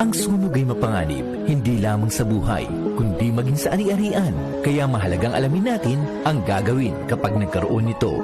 Ang sunog ay mapanganib, hindi lamang sa buhay, kundi maging sa ari-arian. Kaya mahalagang alamin natin ang gagawin kapag nagkaroon nito.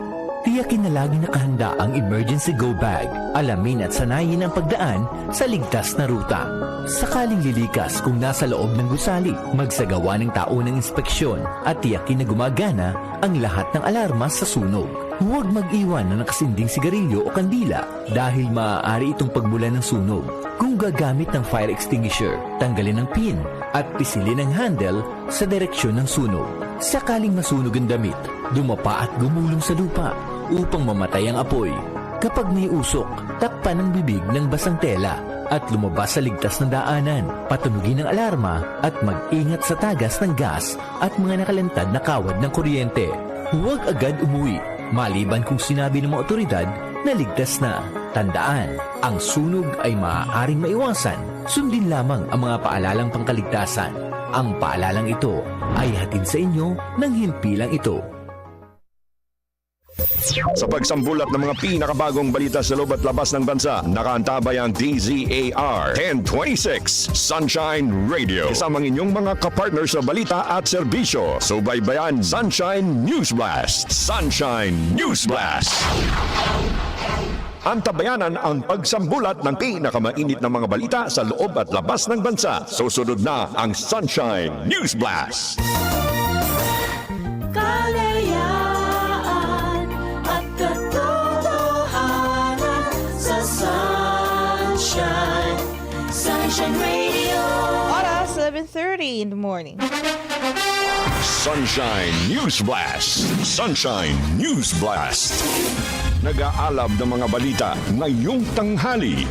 Tiyakin na lagi nakahanda ang emergency go bag. Alamin at sanayin ang pagdaan sa ligtas na ruta. Sakaling lilikas kung nasa loob ng gusali, magsagawa ng taunang inspeksyon at tiyakin na gumagana ang lahat ng alarma sa sunog. Huwag mag-iwan na nakasinding sigarilyo o kandila dahil maaari itong pagmula ng sunog. Kung gagamit ng fire extinguisher, tanggalin ang pin at pisilin ang handle sa direksyon ng sunog. Sakaling masunog ang damit, dumapa at gumulong sa lupa upang mamatay ang apoy. Kapag may usok, takpan ang bibig ng basang tela at lumabas sa ligtas na daanan, patunugin ang alarma at mag-ingat sa tagas ng gas at mga nakalantad na kawad ng kuryente. Huwag agad umuwi, maliban kung sinabi ng mga otoridad na ligtas na. Tandaan, ang sunog ay maaaring maiwasan. Sundin lamang ang mga paalalang pangkaligtasan. Ang paalalang ito ay hatid sa inyo ng himpilang ito. Sa pagsambulat ng mga pinakabagong balita sa loob at labas ng bansa, nakaantabay ang DZAR 1026 Sunshine Radio. Kasama ang inyong mga kapartner sa balita at serbisyo. Subaybayan Sunshine News Blast. Sunshine News Blast. Antabayanan ang pagsambulat ng pinakamainit na mga balita sa loob at labas ng bansa. Susunod na ang Sunshine News Blast. Kalayaan at katotohanan sa Sunshine, Sunshine Radio. Oras, 11.30 in the morning. Sunshine News Blast. Sunshine News Blast. Nag-aalab ng mga balita ngayong tanghali.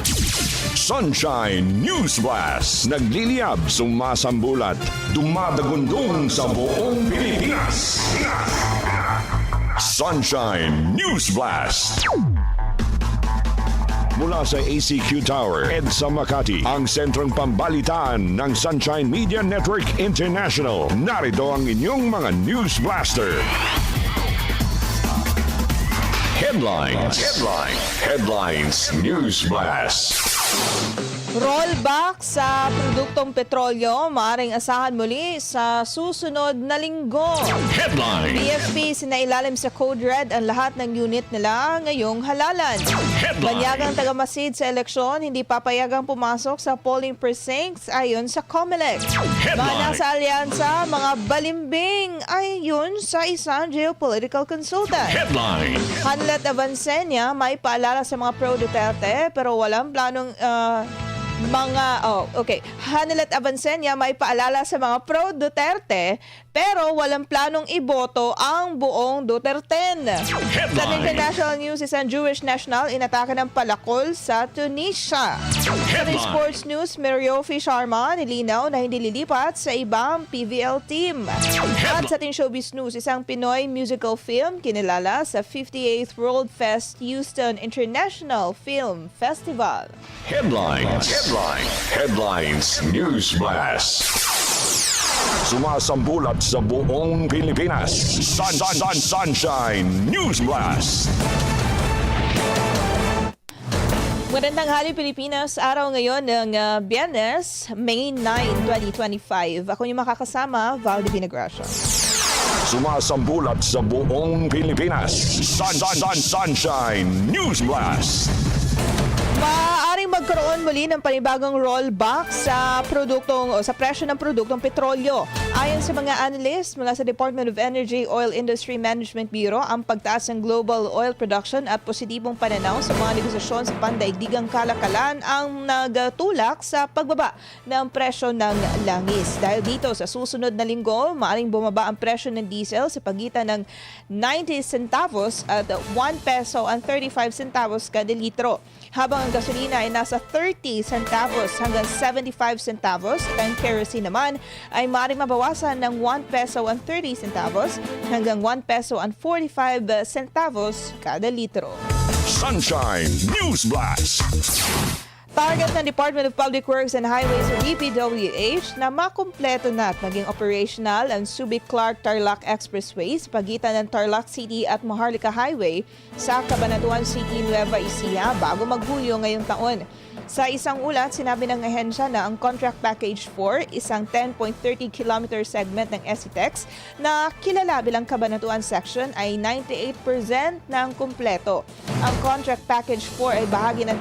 Sunshine News Blast. Nagliliyab, sumasambulat, dumadagundong sa buong Pilipinas. Sunshine News Blast. Mula sa ACQ Tower, EDSA Makati, ang sentrong pambalitaan ng Sunshine Media Network International. Narito ang inyong mga News Blaster. Headlines. Headline. Headlines. News Blast. Rollback sa produktong petrolyo, maaring asahan muli sa susunod na linggo. Headline. BFP sinailalim sa Code Red ang lahat ng unit nila ngayong halalan. Headline. Banyagang tagamasid sa eleksyon, hindi papayagang pumasok sa polling precincts ayon sa COMELEC. Mga Headline. nasa alyansa, mga balimbing ayon sa isang geopolitical consultant. Headline. Hanlet Avancenia may paalala sa mga pro-Duterte pero walang planong ah, mga oh okay. Hanelet Avancenia may paalala sa mga pro-Duterte pero walang planong iboto ang buong Duterten. Sa Headline. international news, isang Jewish national inatake ng palakol sa Tunisia. Sa Headline. sports news, Mariofi Sharma nilinaw na hindi lilipat sa ibang PVL team. At sa ating showbiz news, isang Pinoy musical film kinilala sa 58th World Fest Houston International Film Festival. Headlines. Headline. Headlines. News Blast. Sumasambulat sa buong Pilipinas. Sun, sun, sun, Sunshine News Blast. Magandang hali Pilipinas, araw ngayon ng uh, Biyernes, May 9, 2025. Ako yung makakasama, Val de Vinagracia. Sumasambulat sa buong Pilipinas. Sun, sun, sun, Sunshine News Blast. Maaaring magkaroon muli ng panibagong rollback sa produktong o sa presyo ng produktong petrolyo. Ayon sa mga analyst mula sa Department of Energy Oil Industry Management Bureau, ang pagtaas ng global oil production at positibong pananaw sa mga negosasyon sa pandaigdigang kalakalan ang nagtulak sa pagbaba ng presyo ng langis. Dahil dito sa susunod na linggo, maaaring bumaba ang presyo ng diesel sa pagitan ng 90 centavos at 1 peso and 35 centavos kada litro habang ang gasolina ay nasa 30 centavos hanggang 75 centavos ang kerosene naman ay maaaring mabawasan ng 1 peso and 30 centavos hanggang 1 peso and 45 centavos kada litro. Sunshine News Blast. Target ng Department of Public Works and Highways o DPWH na makumpleto na at maging operational ang Subic-Clark-Tarlac Expressway sa pagitan ng Tarlac City at Maharlika Highway sa Cabanatuan City, Nueva Ecija bago maghulyo ngayong taon. Sa isang ulat, sinabi ng ahensya na ang Contract Package 4, isang 10.30 km segment ng SCTEX na kilala bilang Kabanatuan Section ay 98% ng kumpleto. Ang Contract Package 4 ay bahagi ng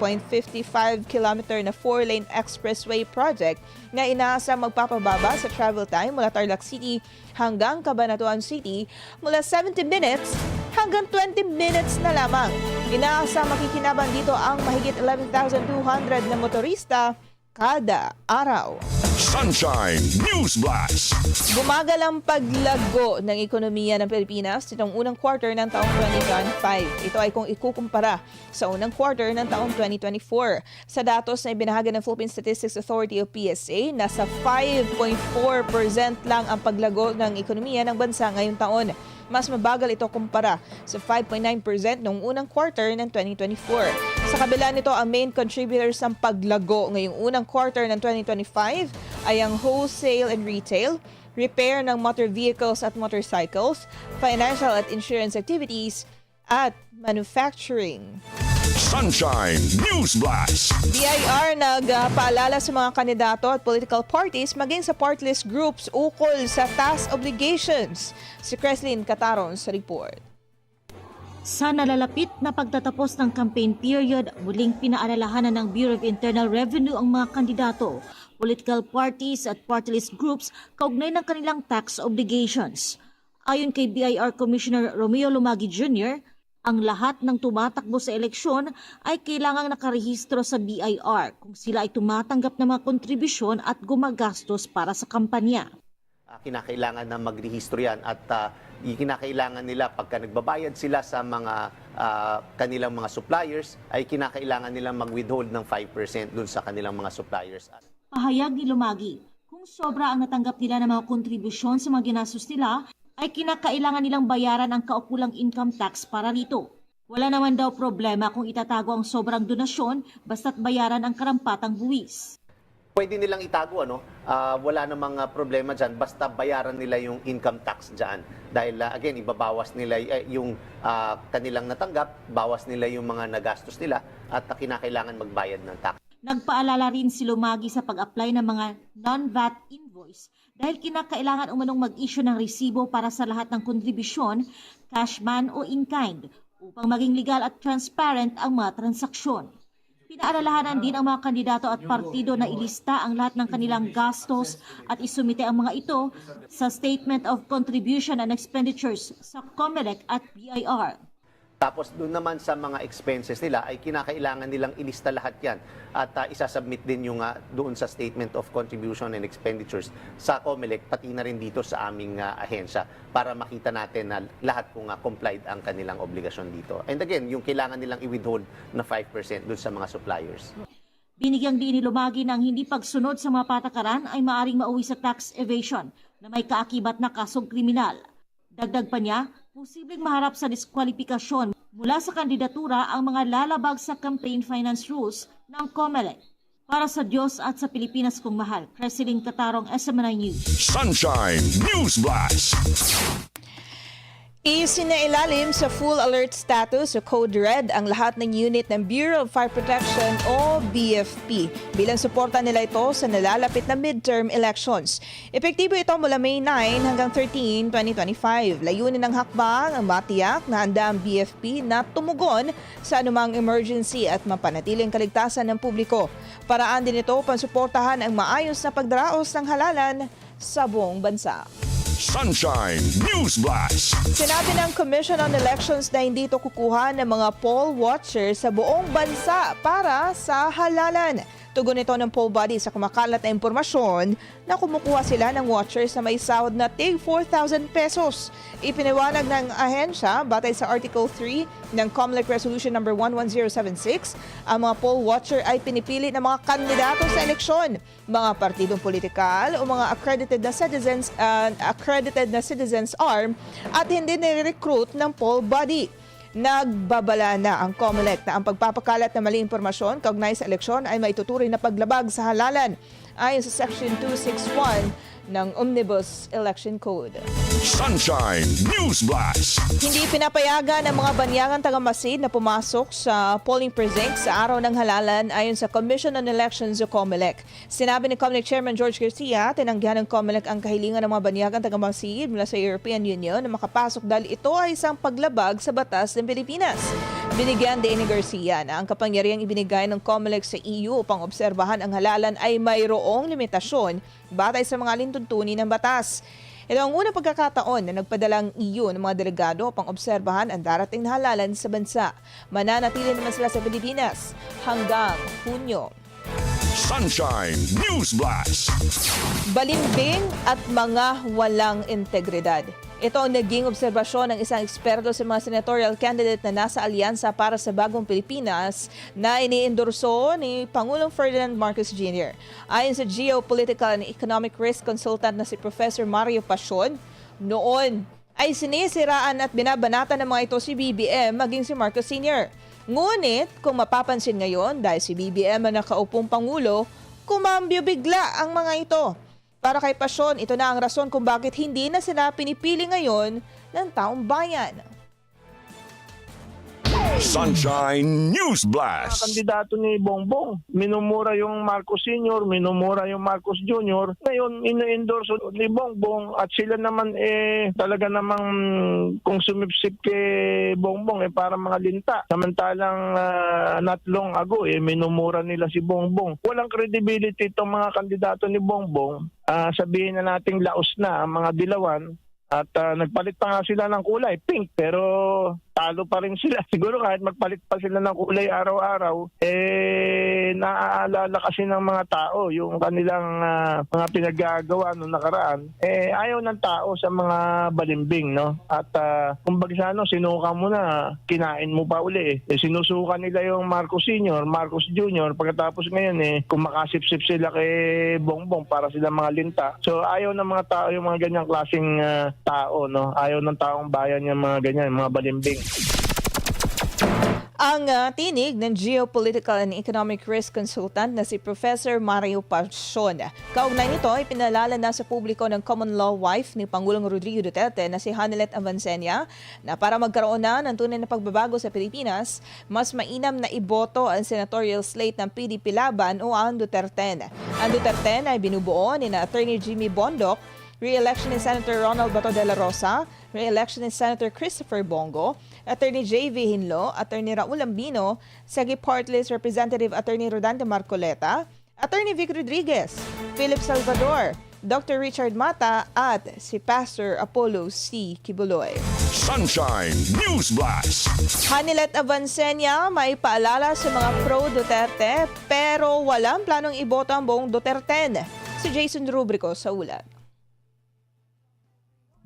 29.55 km na 4-lane expressway project na inaasa magpapababa sa travel time mula Tarlac City hanggang Cabanatuan City mula 70 minutes hanggang 20 minutes na lamang. Inaasa makikinabang dito ang mahigit 11,200 na motorista kada araw. Sunshine News Blast. Bumagal ang paglago ng ekonomiya ng Pilipinas nitong unang quarter ng taong 2025. Ito ay kung ikukumpara sa unang quarter ng taong 2024. Sa datos na ibinahagi ng Philippine Statistics Authority o PSA, nasa 5.4% lang ang paglago ng ekonomiya ng bansa ngayong taon. Mas mabagal ito kumpara sa 5.9% noong unang quarter ng 2024. Sa kabila nito, ang main contributors ng paglago ngayong unang quarter ng 2025 ay ang wholesale and retail, repair ng motor vehicles at motorcycles, financial at insurance activities, at manufacturing. Sunshine News Blast. BIR nagpaalala sa mga kandidato at political parties maging sa part list groups ukol sa tax obligations. Si Creslin Cataron sa report. Sa nalalapit na pagtatapos ng campaign period, muling pinaalalahanan ng Bureau of Internal Revenue ang mga kandidato, political parties at party list groups kaugnay ng kanilang tax obligations. Ayon kay BIR Commissioner Romeo Lumagi Jr., ang lahat ng tumatakbo sa eleksyon ay kailangang nakarehistro sa BIR kung sila ay tumatanggap ng mga kontribusyon at gumagastos para sa kampanya. Ah, kinakailangan na magrehistro yan at y- kinakailangan nila pagka nagbabayad sila sa mga ah, kanilang mga suppliers ay kinakailangan nila mag-withhold ng 5% dun sa kanilang mga suppliers. Pahayag ni Lumagi, kung sobra ang natanggap nila ng mga kontribusyon sa mga ginastos nila, ay kinakailangan nilang bayaran ang kaukulang income tax para rito. Wala naman daw problema kung itatago ang sobrang donasyon basta't bayaran ang karampatang buwis. Pwede nilang itago ano, Ah, wala namang ah, problema diyan basta bayaran nila yung income tax diyan. Dahil ah, again ibabawas nila eh, yung ah, kanilang natanggap, bawas nila yung mga nagastos nila at ah, kinakailangan magbayad ng tax. Nagpaalala rin si Lumagi sa pag-apply ng mga non-VAT invoice dahil kinakailangan umanong mag-issue ng resibo para sa lahat ng kontribusyon, cash man o in-kind, upang maging legal at transparent ang mga transaksyon. Pinaalalahanan din ang mga kandidato at partido na ilista ang lahat ng kanilang gastos at isumite ang mga ito sa Statement of Contribution and Expenditures sa COMELEC at BIR. Tapos doon naman sa mga expenses nila ay kinakailangan nilang ilista lahat yan at ah, isasubmit din yung ah, doon sa Statement of Contribution and Expenditures sa COMELEC pati na rin dito sa aming ah, ahensya para makita natin na lahat kung ah, complied ang kanilang obligasyon dito. And again, yung kailangan nilang i-withhold na 5% doon sa mga suppliers. Binigyang din ni Lumagi ng hindi pagsunod sa mga patakaran ay maaring mauwi sa tax evasion na may kaakibat na kasong kriminal. Dagdag pa niya, posibleng maharap sa diskwalifikasyon mula sa kandidatura ang mga lalabag sa campaign finance rules ng COMELEC. Para sa Diyos at sa Pilipinas kong mahal, President Katarong SMNI News. Sunshine News Blast. Isinailalim sa full alert status o Code Red ang lahat ng unit ng Bureau of Fire Protection o BFP bilang suporta nila ito sa nalalapit na midterm elections. Epektibo ito mula May 9 hanggang 13, 2025. Layunin ng hakbang ang matiyak na handa ang BFP na tumugon sa anumang emergency at mapanatiling kaligtasan ng publiko. Paraan din ito pansuportahan ang maayos na pagdaraos ng halalan sa buong bansa. Sunshine News Blast. Sinabi ng Commission on Elections na hindi ito kukuha ng mga poll watchers sa buong bansa para sa halalan. Tugon ito ng poll body sa kumakalat na impormasyon na kumukuha sila ng watchers na may sahod na tig 4,000 pesos. Ipiniwanag ng ahensya batay sa Article 3 ng COMELEC Resolution No. 11076, ang mga poll watcher ay pinipili ng mga kandidato sa eleksyon, mga partidong politikal o mga accredited na citizens uh, accredited na citizens arm at hindi nire-recruit ng poll body. Nagbabala na ang COMELEC na ang pagpapakalat ng mali impormasyon kaugnay sa eleksyon ay may tuturing na paglabag sa halalan ayon sa Section 261 ng Omnibus Election Code. Sunshine News Blast. Hindi pinapayagan ng mga banyagang taga-Masid na pumasok sa polling precinct sa araw ng halalan ayon sa Commission on Elections o COMELEC. Sinabi ni COMELEC Chairman George Garcia, tinanggihan ng COMELEC ang kahilingan ng mga banyagang taga-Masid mula sa European Union na makapasok dahil ito ay isang paglabag sa batas ng Pilipinas. Binigyan din ni Garcia na ang kapangyarihang ibinigay ng COMELEC sa EU upang obserbahan ang halalan ay mayroong limitasyon batay sa mga lintuntunin ng batas. Ito ang unang pagkakataon na nagpadalang EU ng mga delegado upang obserbahan ang darating na halalan sa bansa. Mananatili naman sila sa Pilipinas hanggang Hunyo. Sunshine News Blast. Balimbing at mga walang integridad. Ito ang naging obserbasyon ng isang eksperto sa mga senatorial candidate na nasa alyansa para sa bagong Pilipinas na iniendorso ni Pangulong Ferdinand Marcos Jr. Ayon sa geopolitical and economic risk consultant na si Professor Mario Pasion, noon ay sinisiraan at binabanatan ng mga ito si BBM maging si Marcos Sr. Ngunit kung mapapansin ngayon dahil si BBM ang nakaupong Pangulo, kumambyo bigla ang mga ito. Para kay Pasyon, ito na ang rason kung bakit hindi na sila pinipili ngayon ng taong bayan. Sunshine News Blast. kandidato ni Bongbong. Minumura yung Marcos Sr., minumura yung Marcos Jr. Ngayon, ino-endorse ni Bongbong at sila naman eh talaga namang kung sumipsip kay Bongbong eh para mga linta. Samantalang ah, not long ago eh minumura nila si Bongbong. Walang credibility itong mga kandidato ni Bongbong. Ah, sabihin na nating laos na ang mga dilawan at ah, nagpalit pa nga sila ng kulay, pink, pero talo pa rin sila. Siguro kahit magpalit pa sila ng kulay araw-araw, eh naaalala kasi ng mga tao yung kanilang ah, mga pinaggagawa noong nakaraan. Eh ayaw ng tao sa mga balimbing, no? At uh, kumbaga sa ano, sinuka mo na, kinain mo pa uli. Eh. sinusuka nila yung Marcos Sr., Marcos Jr. Pagkatapos ngayon eh, kumakasip-sip sila kay Bongbong para sila mga linta. So ayaw ng mga tao yung mga ganyang klaseng ah, tao, no? Ayaw ng taong bayan yung mga ganyan, mga balimbing. Ang ah, tinig ng geopolitical and economic risk consultant na si Professor Mario Pasion. Kaugnay nito, ipinalala na sa publiko ng common law wife ni Pangulong Rodrigo Duterte na si Hanelet Avancenia na para magkaroon na ng tunay na pagbabago sa Pilipinas, mas mainam na iboto ang senatorial slate ng PDP Laban o ang Duterte. Ang Duterte ay binubuo ni na Attorney Jimmy Bondoc, Re-election ni Senator Ronald Bato de la Rosa, re-election ni Senator Christopher Bongo, Attorney J.V. Hinlo, Attorney Raul Ambino, Sagi Partlist Representative Attorney Rodante Marcoleta, Attorney Vic Rodriguez, Philip Salvador, Dr. Richard Mata at si Pastor Apollo C. Kibuloy. Sunshine News Blast. Hanilet Avancenia may paalala sa mga pro-Duterte pero walang planong iboto ang buong Duterte. Si Jason Rubrico sa ulat.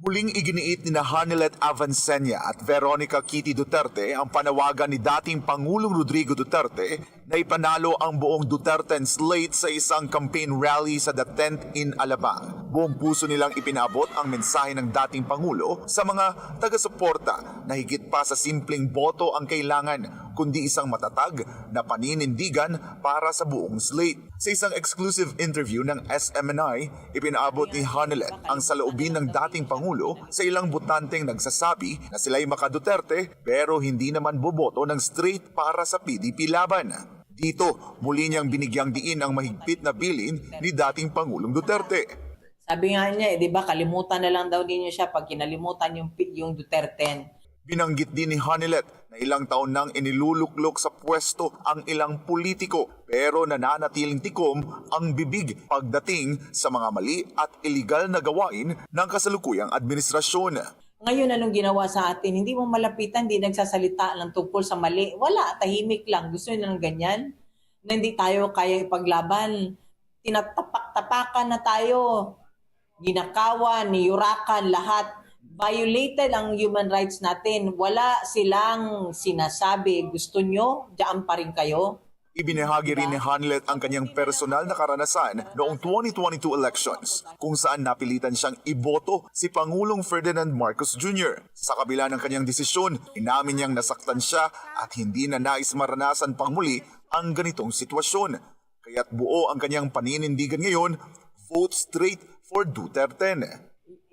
Muling iginiit ni na Hanilet Avancenia at Veronica Kitty Duterte ang panawagan ni dating Pangulong Rodrigo Duterte na ipanalo ang buong Duterte slate sa isang campaign rally sa The Tent in Alabang. Buong puso nilang ipinabot ang mensahe ng dating Pangulo sa mga taga-suporta na higit pa sa simpleng boto ang kailangan kundi isang matatag na paninindigan para sa buong slate. Sa isang exclusive interview ng SMNI, ipinaabot ni Hanelet ang saloobin ng dating Pangulo sa ilang butanteng nagsasabi na sila'y makaduterte pero hindi naman boboto ng straight para sa PDP laban. Dito, muli niyang binigyang diin ang mahigpit na bilin ni dating Pangulong Duterte. Sabi nga niya, eh, di ba, kalimutan na lang daw niya siya pag kinalimutan yung, yung Duterte. Binanggit din ni Hanilet na ilang taon nang iniluluklok sa pwesto ang ilang politiko pero nananatiling tikom ang bibig pagdating sa mga mali at iligal na gawain ng kasalukuyang administrasyon. Ngayon, anong ginawa sa atin? Hindi mo malapitan, hindi nagsasalita lang tungkol sa mali. Wala, tahimik lang. Gusto nyo ng ganyan? Na hindi tayo kaya ipaglaban. Tinatapak-tapakan na tayo. Ginakawan, niyurakan, lahat. Violated ang human rights natin. Wala silang sinasabi. Gusto nyo, diyan pa rin kayo. Ibinahagi rin ni Hanlet ang kanyang personal na karanasan noong 2022 elections kung saan napilitan siyang iboto si Pangulong Ferdinand Marcos Jr. Sa kabila ng kanyang desisyon, inamin niyang nasaktan siya at hindi na nais maranasan pang muli ang ganitong sitwasyon. Kaya't buo ang kanyang paninindigan ngayon, vote straight for Duterte.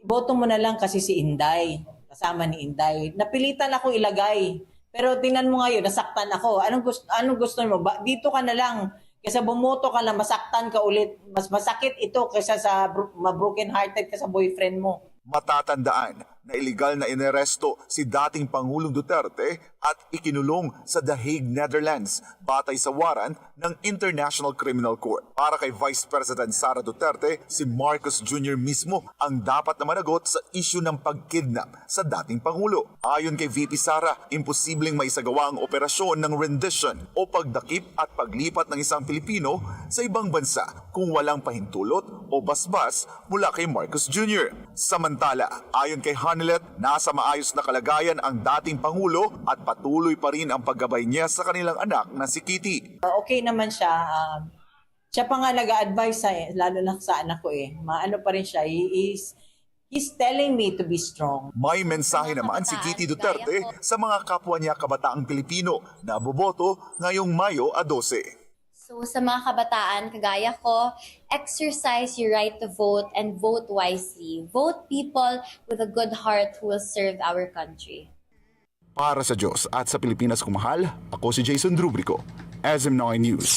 Boto mo na lang kasi si Inday, kasama ni Inday. Napilitan akong ilagay. Pero tingnan mo ngayon, nasaktan ako. Anong gusto, anong gusto mo? Ba, dito ka na lang. Kaysa bumoto ka lang, masaktan ka ulit. Mas masakit ito kaysa sa bro- ma-broken hearted ka sa boyfriend mo. Matatandaan na iligal na ineresto si dating Pangulong Duterte at ikinulong sa The Hague, Netherlands batay sa waran ng International Criminal Court. Para kay Vice President Sara Duterte, si Marcos Jr. mismo ang dapat na managot sa isyu ng pagkidnap sa dating Pangulo. Ayon kay VP Sara, imposibleng maisagawa ang operasyon ng rendition o pagdakip at paglipat ng isang Pilipino sa ibang bansa kung walang pahintulot o basbas mula kay Marcos Jr. Samantala, ayon kay Hanilet, nasa maayos na kalagayan ang dating Pangulo at patuloy pa rin ang paggabay niya sa kanilang anak na si Kitty. Uh, okay naman siya. Um, siya pa nga nag-advise sa, lalo na sa anak ko eh. Maano pa rin siya. He is, he's telling me to be strong. May mensahe naman si Kitty Duterte sa mga kapwa niya kabataang Pilipino na boboto ngayong Mayo a 12. So sa mga kabataan, kagaya ko, exercise your right to vote and vote wisely. Vote people with a good heart who will serve our country. Para sa Diyos at sa Pilipinas kumahal, ako si Jason Drubrico, SM9 News.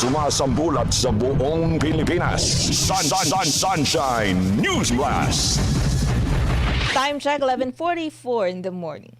Sumasambulat sa buong Pilipinas. Sun, sun, sun, sunshine News Blast. Time check, 11.44 in the morning.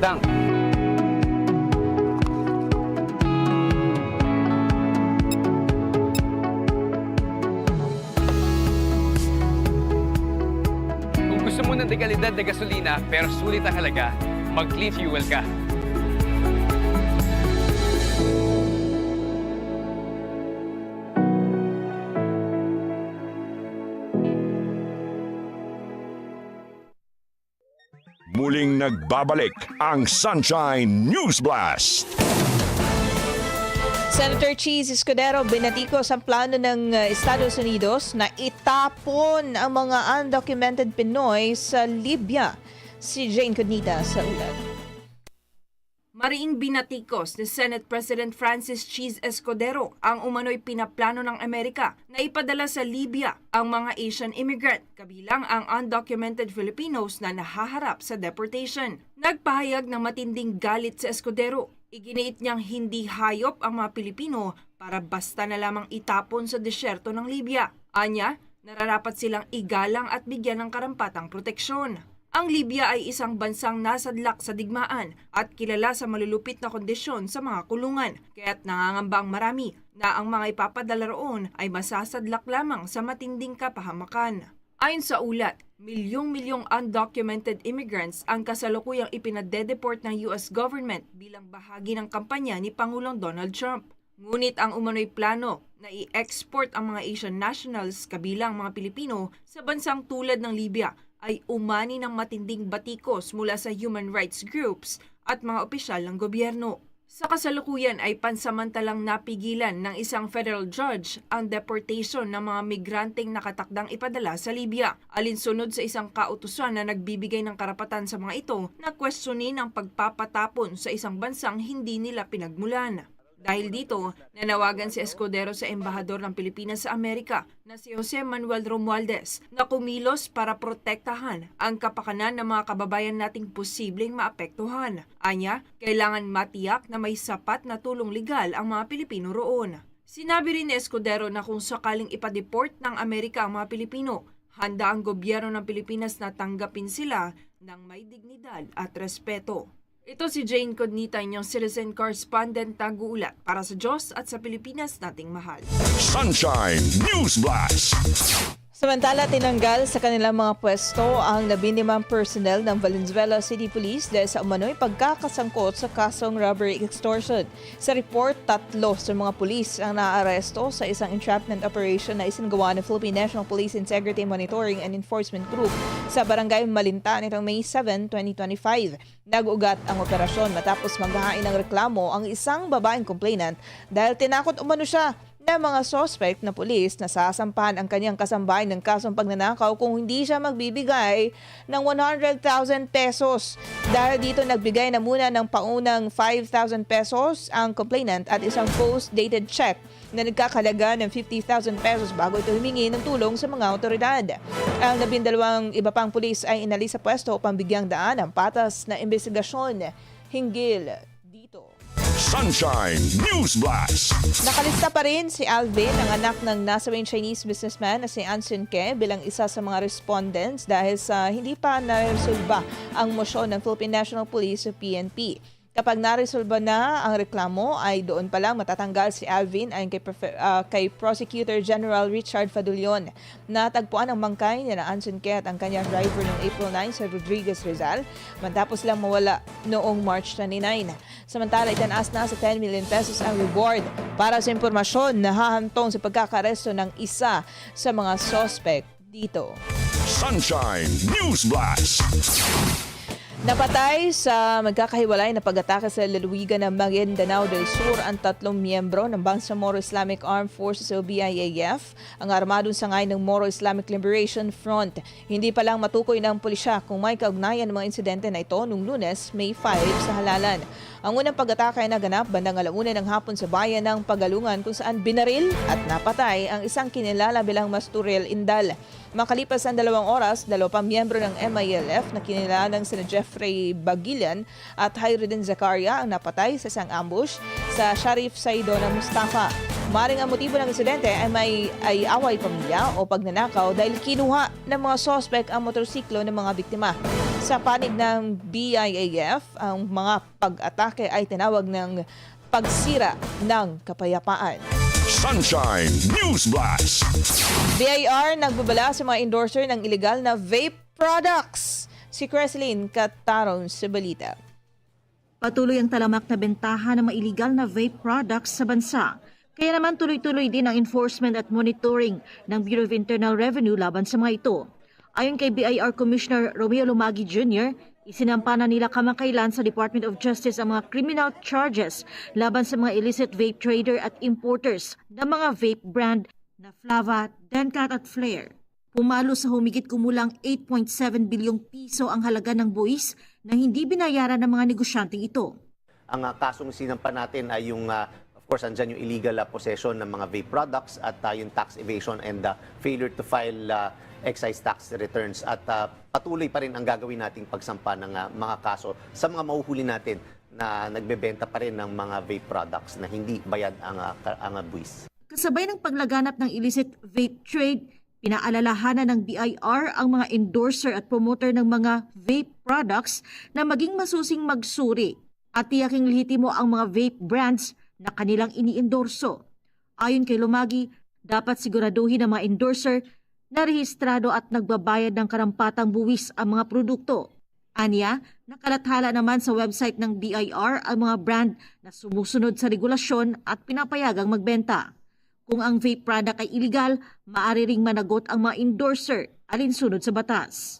Tank. Kung gusto mo ng dekalidad na gasolina pero sulit ang halaga, mag-clean fuel ka. Muling nagbabalik ang Sunshine News Blast. Senator Cheese Escudero binatikos ang plano ng uh, Estados Unidos na itapon ang mga undocumented Pinoy sa Libya. Si Jane Codnita sa ulat. Mariing binatikos ni Senate President Francis Cheese Escudero ang umano'y pinaplano ng Amerika na ipadala sa Libya ang mga Asian immigrant, kabilang ang undocumented Filipinos na nahaharap sa deportation. Nagpahayag ng matinding galit si Escudero. Iginiit niyang hindi hayop ang mga Pilipino para basta na lamang itapon sa desyerto ng Libya. Anya, nararapat silang igalang at bigyan ng karampatang proteksyon. Ang Libya ay isang bansang nasadlak sa digmaan at kilala sa malulupit na kondisyon sa mga kulungan, kaya't nangangambang marami na ang mga ipapadala roon ay masasadlak lamang sa matinding kapahamakan. Ayon sa ulat, milyong-milyong undocumented immigrants ang kasalukuyang ipinadedeport ng US government bilang bahagi ng kampanya ni Pangulong Donald Trump. Ngunit ang umano'y plano na i-export ang mga Asian nationals kabilang mga Pilipino sa bansang tulad ng Libya ay umani ng matinding batikos mula sa human rights groups at mga opisyal ng gobyerno. Sa kasalukuyan ay pansamantalang napigilan ng isang federal judge ang deportation ng mga migranteng nakatakdang ipadala sa Libya, alinsunod sa isang kautusan na nagbibigay ng karapatan sa mga ito na kwestiyonin ang pagpapatapon sa isang bansang hindi nila pinagmulan. Dahil dito, nanawagan si Escudero sa embahador ng Pilipinas sa Amerika na si Jose Manuel Romualdez na kumilos para protektahan ang kapakanan ng mga kababayan nating posibleng maapektuhan. Anya, kailangan matiyak na may sapat na tulong legal ang mga Pilipino roon. Sinabi rin ni Escudero na kung sakaling ipadeport ng Amerika ang mga Pilipino, handa ang gobyerno ng Pilipinas na tanggapin sila ng may dignidad at respeto. Ito si Jane Cognita, inyong citizen correspondent taguulat para sa Diyos at sa Pilipinas nating mahal. Sunshine News Blast. Samantala, tinanggal sa kanilang mga pwesto ang nabinimang personnel ng Valenzuela City Police dahil sa umano'y pagkakasangkot sa kasong robbery extortion. Sa report, tatlo sa mga pulis ang naaresto sa isang entrapment operation na isinagawa ng Philippine National Police Integrity Monitoring and Enforcement Group sa Barangay Malinta nitong May 7, 2025. Nag-ugat ang operasyon matapos maghahain ng reklamo ang isang babaeng complainant dahil tinakot umano siya na mga suspect na pulis na sasampahan ang kanyang kasambahay ng kasong pagnanakaw kung hindi siya magbibigay ng 100,000 pesos. Dahil dito nagbigay na muna ng paunang 5,000 pesos ang complainant at isang post-dated check na nagkakalaga ng 50,000 pesos bago ito humingi ng tulong sa mga otoridad. Ang labindalawang iba pang pulis ay inalis sa pwesto upang bigyang daan ang patas na investigasyon hinggil. Sunshine News Blast. Nakalista pa rin si Alvin, ang anak ng nasawing Chinese businessman na si An Sun Ke bilang isa sa mga respondents dahil sa hindi pa naresolba ang motion ng Philippine National Police o PNP. Kapag naresolba na ang reklamo ay doon pa lang matatanggal si Alvin ayon kay, ah, kay Prosecutor General Richard Fadulion. Natagpuan ang mangkay ni na Anson Ke at ang kanyang driver noong April 9 sa Rodriguez Rizal matapos lang mawala noong March 29. Samantala, itanaas na sa 10 million pesos ang reward para sa impormasyon na hahantong sa pagkakaresto ng isa sa mga suspect dito. Sunshine News Blast. Napatay sa magkakahiwalay na pag-atake sa lalawigan ng Maguindanao del Sur ang tatlong miyembro ng Bangsamoro Islamic Armed Forces o BIAF, ang armadong sangay ng Moro Islamic Liberation Front. Hindi pa lang matukoy ng pulisya kung may kaugnayan ng mga insidente na ito noong lunes, May 5 sa halalan. Ang unang pag-atake ay naganap bandang alauna ng hapon sa bayan ng Pagalungan kung saan binaril at napatay ang isang kinilala bilang Masturel Indal. Makalipas ang dalawang oras, dalawa pang miyembro ng MILF na kinilalang sina Jeffrey Bagilian at Hayruddin Zakaria ang napatay sa isang ambush sa Sharif Saidona Mustafa. Maring ang motibo ng insidente ay may ay away pamilya o pagnanakaw dahil kinuha ng mga sospek ang motorsiklo ng mga biktima. Sa panig ng BIAF, ang mga pag-atake ay tinawag ng pagsira ng kapayapaan. Sunshine News Blast. BIR nagbabala sa mga endorser ng illegal na vape products. Si Creslin Kataron sa balita. Patuloy ang talamak na bentahan ng mga illegal na vape products sa bansa. Kaya naman tuloy-tuloy din ang enforcement at monitoring ng Bureau of Internal Revenue laban sa mga ito. Ayon kay BIR Commissioner Romeo Lumagi Jr., isinampa na nila kamakailan sa Department of Justice ang mga criminal charges laban sa mga illicit vape trader at importers ng mga vape brand na Flava, Dencat at Flair. Pumalo sa humigit kumulang 8.7 bilyong piso ang halaga ng buwis na hindi binayaran ng mga negosyanteng ito. Ang ah, kasong sinampa natin ay yung, ah, of course, andyan yung illegal ah, possession ng mga vape products at ah, yung tax evasion and ah, failure to file ah, excise tax returns. At ah, patuloy pa rin ang gagawin nating pagsampa ng ah, mga kaso sa mga mahuhuli natin na nagbebenta pa rin ng mga vape products na hindi bayad ang, ka- ang buwis. Kasabay ng paglaganap ng illicit vape trade, pinaalalahanan ng BIR ang mga endorser at promoter ng mga vape products na maging masusing magsuri at tiyaking lehitimo ang mga vape brands na kanilang iniendorso. Ayon kay Lumagi, dapat siguraduhin ng mga endorser na rehistrado at nagbabayad ng karampatang buwis ang mga produkto. Anya, nakalathala naman sa website ng BIR ang mga brand na sumusunod sa regulasyon at pinapayagang magbenta. Kung ang vape product ay illegal, maaari ring managot ang mga endorser alinsunod sa batas.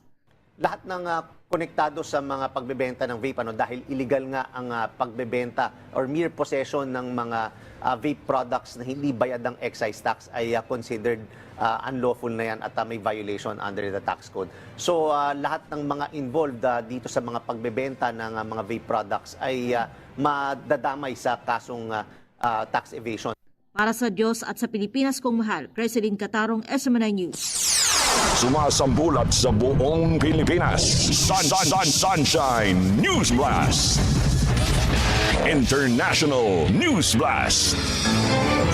lahat ng ah, konektado sa mga pagbebenta ng vape ano dahil illegal nga ang ah, pagbebenta or mere possession ng mga ah, vape products na hindi bayad ng excise tax ay ah, considered ah, unlawful na yan at ah, may violation under the tax code. So ah, lahat ng mga involved ah, dito sa mga pagbebenta ng ah, mga vape products ay ah, madadamay sa kasong ah, ah, tax evasion. Para sa Diyos at sa Pilipinas kong mahal, President Katarong, SMNI News. Sumasambulat sa buong Pilipinas. Sun, sun, sun, sunshine News Blast. International News Blast.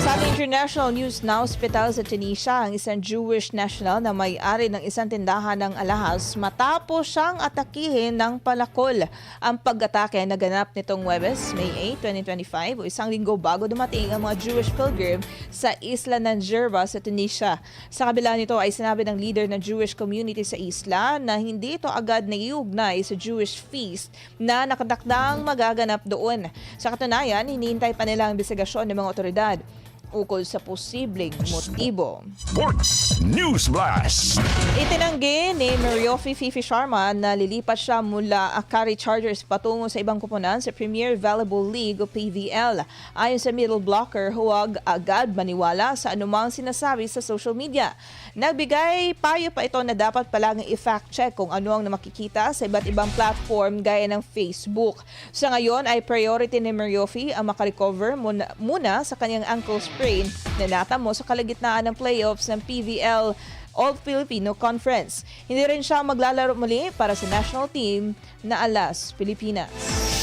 Sa international news na ospital sa Tunisia, ang isang Jewish national na may-ari ng isang tindahan ng alahas matapos siyang atakihin ng palakol. Ang pag-atake ay naganap nitong Webes, May 8, 2025 o isang linggo bago dumating ang mga Jewish pilgrim sa isla ng Jerba sa Tunisia. Sa kabila nito ay sinabi ng leader ng Jewish community sa isla na hindi ito agad naiugnay sa Jewish feast na nakatakdang magaganap doon. Sa katunayan, hinihintay pa nila ang investigasyon ng mga otoridad ukol sa posibleng motibo. Sports News Blast. Itinanggi ni Mariofi Fifi Sharma na lilipat siya mula Akari Chargers patungo sa ibang kupunan sa Premier Volleyball League o PVL. Ayon sa middle blocker, huwag agad maniwala sa anumang sinasabi sa social media. Nagbigay payo pa ito na dapat palagang i-fact check kung ano ang makikita sa iba't ibang platform gaya ng Facebook. Sa ngayon ay priority ni Mariofi ang makarecover muna, muna sa kanyang ankle sprain na natamo sa kalagitnaan ng playoffs ng PVL All-Filipino Conference. Hindi rin siya maglalaro muli para sa national team na Alas, Pilipinas.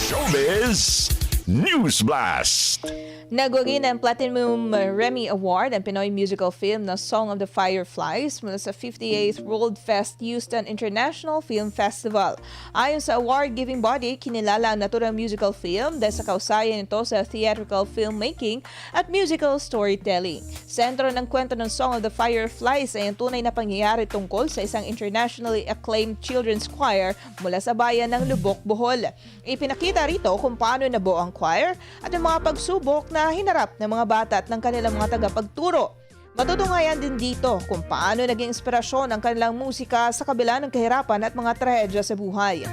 Showbiz News Blast. Nagwagi ng Platinum Remy Award ang Pinoy musical film na Song of the Fireflies mula sa 58th World Fest Houston International Film Festival. Ayon sa award-giving body, kinilala ang naturang musical film dahil sa kausayan nito sa theatrical filmmaking at musical storytelling. Sentro ng kwento ng Song of the Fireflies ay ang tunay na pangyayari tungkol sa isang internationally acclaimed children's choir mula sa bayan ng Lubok, Bohol. Ipinakita rito kung paano nabuo ang choir at ang mga pagsubok na hinarap ng mga bata at ng kanilang mga tagapagturo. Matutunghayan din dito kung paano naging inspirasyon ang kanilang musika sa kabila ng kahirapan at mga trahedya sa buhay.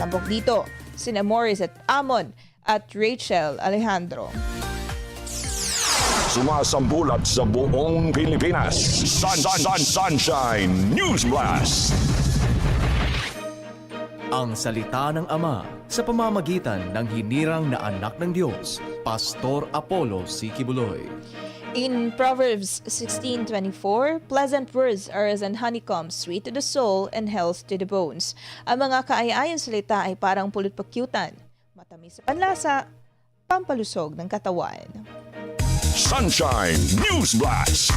Tampok dito, sina Morris at Amon at Rachel Alejandro. Sumasambulat sa buong Pilipinas. Sun, sun, sun, sunshine News Blast. Ang salita ng Ama sa pamamagitan ng hinirang na anak ng Diyos, Pastor Apollo Sikibuloy. In Proverbs 16:24, pleasant words are as an honeycomb, sweet to the soul and health to the bones. Ang mga kaaya-ayang salita ay parang pulot pakyutan, matamis sa panlasa, pampalusog ng katawan. Sunshine News Blast.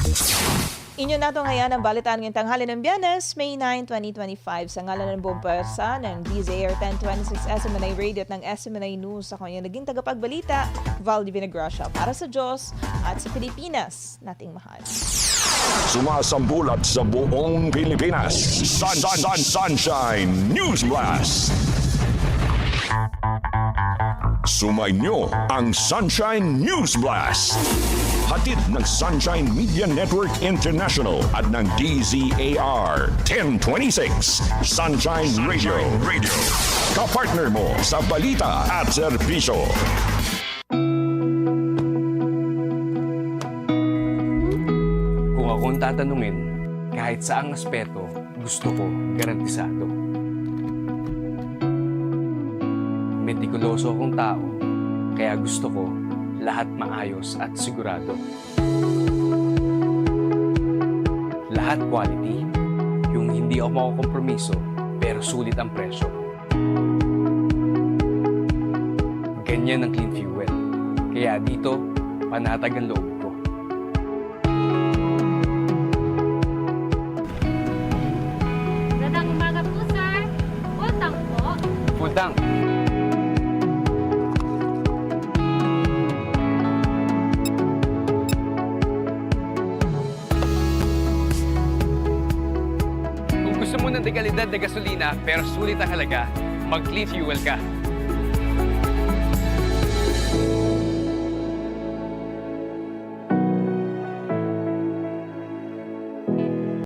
Inyo nato ngayon ang balitaan ngayong tanghali ng Biyernes, May 9, 2025. Sa ngalan ng buong pwersa ng DZAR 1026 SMNA Radio at ng SMNA News. Ako yung naging tagapagbalita, Val Divina Gracia, para sa Diyos at sa Pilipinas nating mahal. Sumasambulat sa buong Pilipinas. Sun, sun, sun, sunshine News Blast. Sumainyo ang Sunshine News Blast. Hatid ng Sunshine Media Network International at ng DZAR 1026 Sunshine Radio. Radio. Kapartner mo sa balita at serbisyo. Kung ako ang tatanungin, kahit saang aspeto, gusto ko garantisado. Metikuloso akong tao, kaya gusto ko lahat maayos at sigurado. Lahat quality, yung hindi ako makukompromiso, pero sulit ang presyo. Ganyan ang clean fuel. Kaya dito, panatag ang loob ko. Magandang umaga po, sir. Utang po. Full tank! Na gasolina pero sulit ang halaga, mag-clean fuel ka.